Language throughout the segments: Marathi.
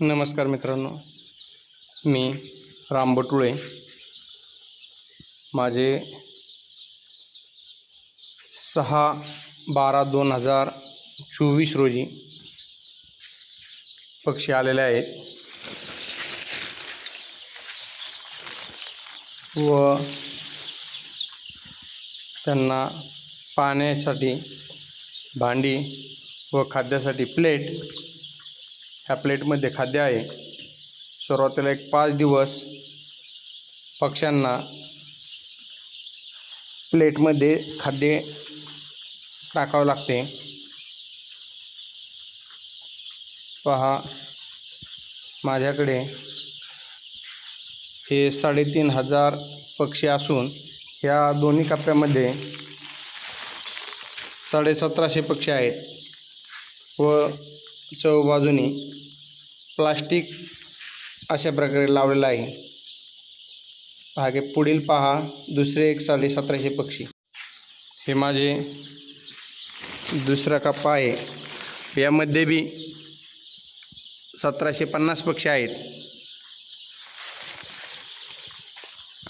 नमस्कार मित्रांनो. मी राम बटुळे. माझे सहा बारा दोन हजार चोवीस रोजी पक्षी आलेले आहेत. व त्यांना पाण्यासाठी भांडी व खाद्यासाठी प्लेट ह्या प्लेटमध्ये खाद्य आहे. सुरुवातीला एक पाच दिवस पक्ष्यांना प्लेटमध्ये खाद्य टाकावं लागते. पहा माझ्याकडे हे साडेतीन हजार पक्षी असून ह्या दोन्ही कप्प्यामध्ये साडेसतराशे पक्षी आहेत व चौबाजूने प्लास्टिक अशा प्रकारे लावलेलं आहे. मागे पुढील पहा दुसरे एक साडेसतराशे पक्षी. हे माझे दुसरा कप्पा आहे. यामध्ये बी सतराशे पन्नास पक्षी आहेत.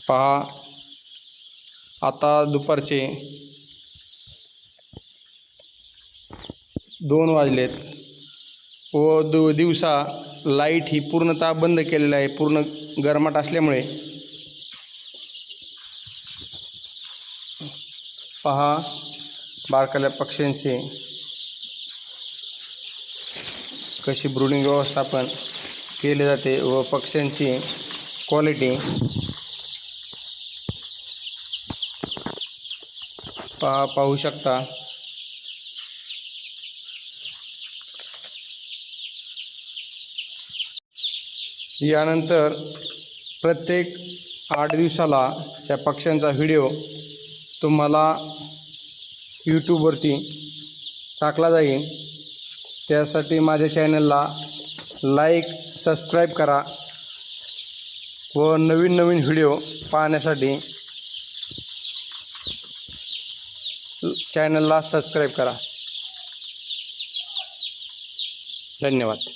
पहा आता दुपारचे दोन वाजलेत. व दु दिवसा लाइट ही पूर्णतः बंद केलेलं आहे पूर्ण गरमाट असल्यामुळे. पहा बारकाल्या पक्ष्यांचे कशी ब्रुडिंग व्यवस्थापन केले जाते व पक्ष्यांची क्वालिटी. पहा पाहू शकता. यानंतर प्रत्येक आठ दिवसाला त्या पक्ष्यांचा व्हिडिओ तुम्हाला यूट्यूबवरती टाकला जाईल. त्यासाठी माझ्या चॅनलला लाईक सबस्क्राईब करा व नवीन नवीन व्हिडिओ पाहण्यासाठी चॅनलला सबस्क्राईब करा. धन्यवाद.